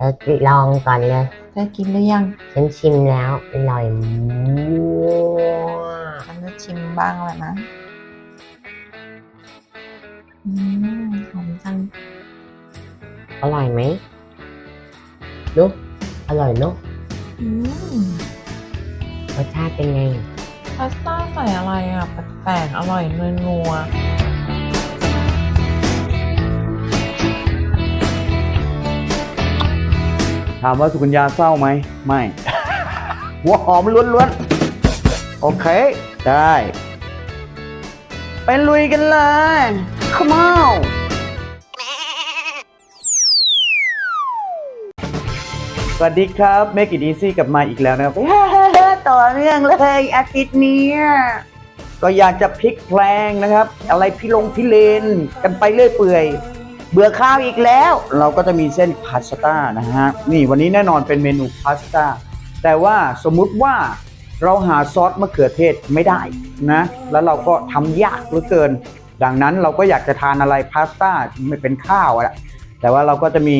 เธอลองก่อนเลยเธอกินหรือยัง ฉันชิมแล้วอร่อยมากฉันจะชิมบ้างแหละนะอืมหอมจัง อร่อยไหมลูกอร่อยลูกอืมรสชาติเป็นไง พาสต้าใส่อะไรอะ แปลกๆอร่อยนัว ถามว่าสุกัญญาเศร้าไหมไม่ หัวหอมล้วนๆ โอเค ได้ ไปลุยกันเลย come on สวัสดีครับ Make It Easy กลับมาอีกแล้วนะครับ ต่อเนื่องเลยอาทิตย์นี้ ก็อยากจะพลิกแพลงนะครับ อะไรพิลงพิเลนกันไปเรื่อยเปื่อย เบื่อข้าวอีกแล้ว เราก็จะมีเส้นพาสต้านะฮะนี่วันนี้แน่นอนเป็นเมนูพาสต้าแต่ว่าสมมุติว่าเราหาซอสมะเขือเทศไม่ได้นะแล้วเราก็ทำยากเหลือเกิน ดังนั้นเราก็อยากจะทานอะไรพาสต้าที่ไม่เป็นข้าวอะแต่ว่าเราก็จะมี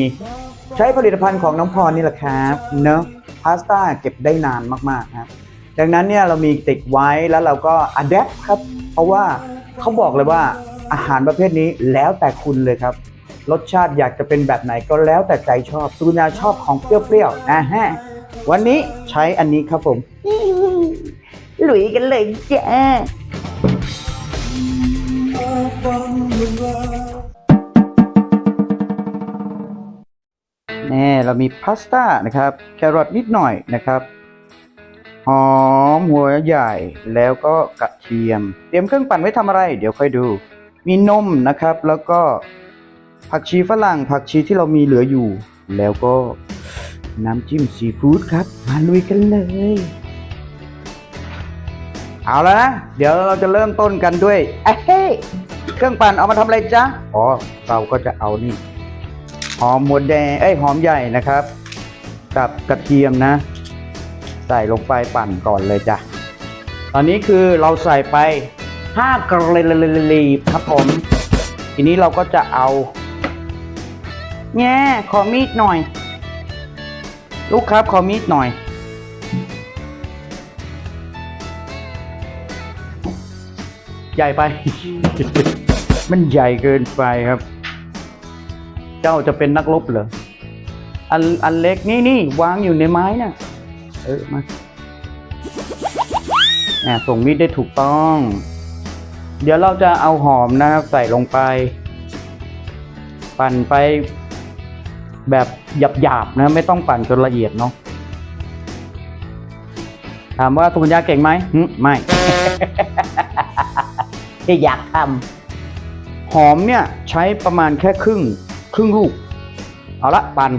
ใช้ผลิตภัณฑ์ของน้องพรนี่แหละครับเนอะพาสต้าเก็บได้นานมากๆครับดังนั้นเนี่ยเรามีติดไว้แล้วเราก็อัดแอปครับ เพราะว่าเขาบอกเลยว่าอาหารประเภทนี้แล้วแต่คุณเลยครับ รสชาติอยากจะเป็นแบบไหนก็แล้วแต่ใจชอบสุกัญญาชอบของเปรี้ยวๆนะฮะวันนี้ใช้อันนี้ครับผม หลุยกันเลยจ้าแน่เรามีพาสต้านะครับ แครอทนิดหน่อยนะครับหอมหัวใหญ่แล้วก็กระเทียม เตรียมเครื่องปั่นไว้ทำอะไร เดี๋ยวค่อยดู มีนมนะครับแล้วก็ ผักชีฝรั่งผักชีที่เรามีเหลืออยู่ แล้วก็น้ำจิ้มซีฟู้ดครับ มาลุยกันเลย เอาแล้วนะ เดี๋ยวเราจะเริ่มต้นกันด้วยเอ้เฮ้เครื่องปั่นเอามาทำอะไรจ๊ะ อ๋อ เราก็จะเอานี่ หอมหัวแดง เอ้ย หอมใหญ่นะครับ กับกระเทียมนะ ใส่ลงไปปั่นก่อนเลยจ้ะ ตอนนี้คือเราใส่ไป5กระเลีครับผม ทีนี้เราก็จะเอา แง่ขอมีดหน่อย ลูกครับขอมีดหน่อย ใหญ่ไป มันใหญ่เกินไปครับ เจ้าจะเป็นนักรบเหรอ อันอันเล็กนี่นี่วางอยู่ในไม้น่ะ เออมาแหมส่งมีดได้ถูกต้อง เดี๋ยวเราจะเอาหอมนะครับใส่ลงไป ปั่นไป แบบหยาบๆนะไม่ต้องปั่นจนละเอียดเนาะถามว่าสุกัญญาเก่งไหมไม่ที่อยากทำหอมเนี่ยใช้ประมาณแค่ครึ่ง ครึ่งลูก เอาละปั่น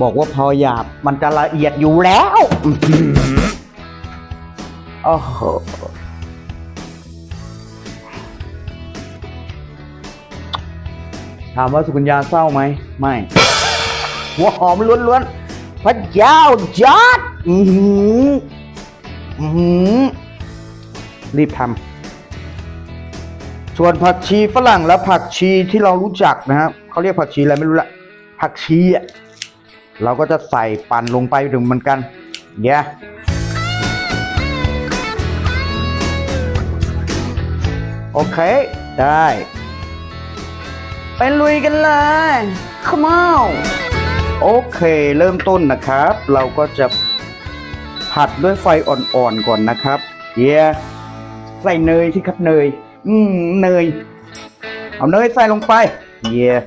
บอกว่าพอหยาบมันจะละเอียดอยู่แล้วอื้อหือโอ้โห ถามว่าสุกัญญาเศร้าไหมไม่หัวหอมล้วนๆพระเจ้าจอดอือหืออือหือรีบทำส่วนผักชีฝรั่งและผักชีที่เรารู้จักนะครับเขาเรียกผักชีอะไรไม่รู้ละผักชีอะเราก็จะใส่ปั่นลงไปถึงเหมือนกันเยวโอเค ได้ ไปลุยกันเลย come on โอเค เริ่มต้นนะครับ เราก็จะผัดด้วยไฟอ่อนๆก่อนนะครับเดี๋ยวใส่เนยที่ครับเนย อืมเนย เอาเนยใส่ลงไปเดี๋ยว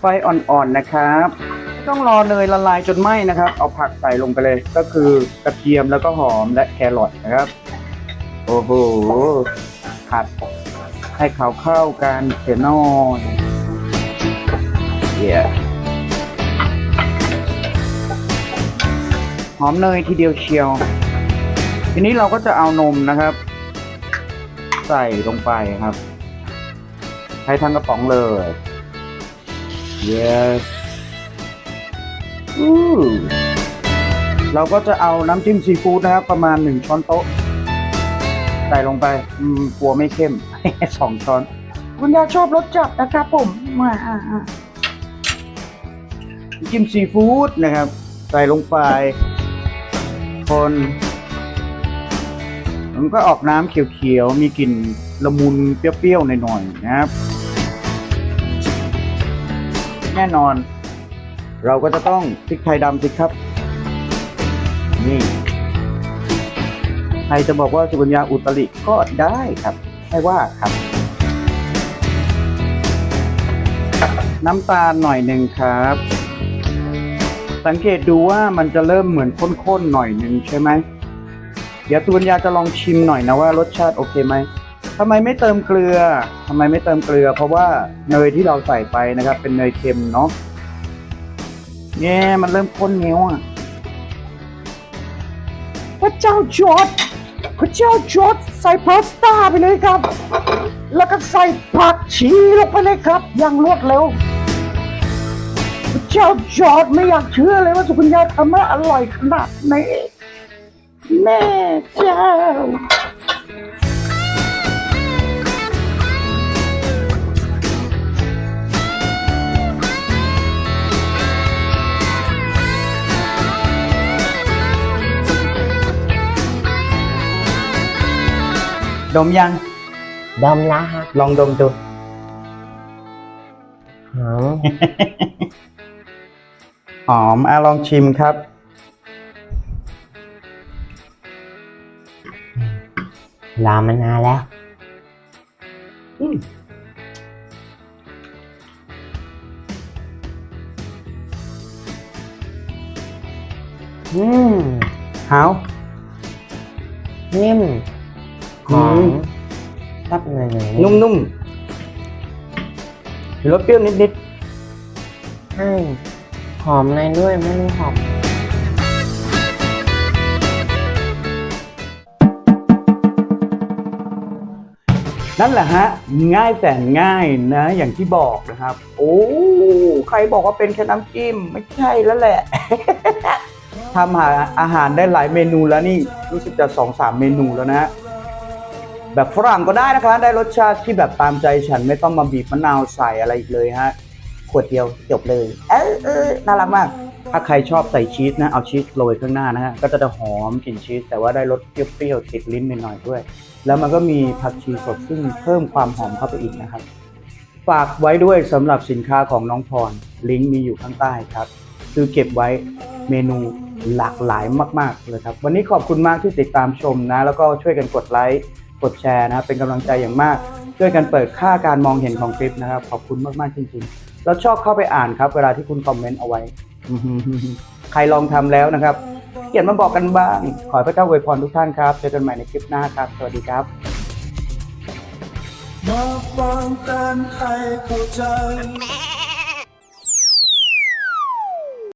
ไฟอ่อนๆนะครับ ต้องรอเนยละลายจนไหม้นะครับ เอาผักใส่ลงไปเลยก็คือกระเทียมแล้วก็หอมและแครอทนะครับ โอ้โหผัดให้เขาเข้ากันเสียหน่อยเดี๋ยหอมเนยทีเดียวเชียว ทีนี้เราก็จะเอานมนะครับ ใส่ลงไปครับ ใช้ทั้งกระป๋องเลย yes เราก็จะเอาน้ำจิ้มซีฟู้ดนะครับ ประมาณหนึ่งช้อนโต๊ะ ใส่ลงไปอืมกลัวไม่เข้ม สองช้อน คุณยายชอบรสจัดนะครับผมมาอ่าอ่าน้ำจิ้มซีฟู้ดนะครับ ใส่ลงไป คนมันก็ออกน้ำเขียวๆ มีกลิ่นละมุนเปรี้ยวๆหน่อยๆนะครับ แน่นอน เราก็จะต้องพริกไทยดำสิครับ นี่ใครจะบอกว่าสุกัญญาอุตริก็ได้ครับไม่ว่าครับ น้ำตาลหน่อยหนึ่งครับ สังเกตดูว่ามันจะเริ่มเหมือนข้นๆหน่อยหนึ่งใช่ไหมเดี๋ยวสุกัญญาจะลองชิมหน่อยนะว่ารสชาติโอเคไหมทำไมไม่เติมเกลือทำไมไม่เติมเกลือ เพราะว่าเนยที่เราใส่ไปนะครับ เป็นเนยเค็มเนาะ เนี่ยมันเริ่มข้นเงี้ยวอะพระเจ้าจอร์ดพระเจ้าจอร์ดใส่พาสต้าไปเลยครับ แล้วก็ใส่ผักชีลงไปเลยครับ อย่างรวดเร็วพระเจ้าจอร์ดไม่อยากเชื่อเลยว่าสุกัญญาทำมาอร่อยขนาดนี้แม่เจ้า ดมยัง ดมแล้วฮะ ลองดมดูหอม หอมอะลองชิมครับ รอมานานแล้วอืมอืมหาวนิ่ม หออืมมชับเนยนุ่มๆมีรสเปรี้ยวนิดใช่หอมเนยด้วยไม่ได้หอมๆนั่นแหละฮะ ง่ายแสนง่ายนะ อย่างที่บอกนะครับ โอ้ใครบอกว่าเป็นแค่น้ำจิ้มไม่ใช่แล้วแหละ ทำหาอาหารได้หลายเมนูแล้วนี่ รู้สึกจะสองสามเมนูแล้วนะฮะ แบบฝรั่งก็ได้นะคะ ได้รสชาติที่แบบตามใจฉันไม่ต้องมาบีบมะนาวใส่อะไรอีกเลยฮะขวดเดียวจบเลย เออเออน่ารักมาก ถ้าใครชอบใส่ชีสนะ เอาชีสโรยข้างหน้านะฮะ ก็จะหอมกลิ่นชีส แต่ว่าได้รสเปรี้ยวๆติดลิ้นหน่อยๆด้วย แล้วมันก็มีผักชีสดซึ่งเพิ่มความหอมเข้าไปอีกนะครับ ฝากไว้ด้วยสำหรับสินค้าของน้องพร ลิงก์มีอยู่ข้างใต้ครับคือเก็บไว้เมนูหลากหลายมาก ๆ เลยครับ วันนี้ขอบคุณมากที่ติดตามชมนะ แล้วก็ช่วยกันกดไลค์ กดแชร์นะครับเป็นกำลังใจอย่างมาก ช่วยกันเปิดค่าการมองเห็นของคลิปนะครับ ขอบคุณมากๆจริงๆเราชอบเข้าไปอ่านครับ เวลาที่คุณคอมเมนต์เอาไว้ ใครลองทำแล้วนะครับ เขียนมาบอกกันบ้าง ขอให้พระเจ้าอวยพรทุกท่านครับเจอกันใหม่ในคลิปหน้าครับ สวัสดีครับ มาฟังกันให้เข้าใจ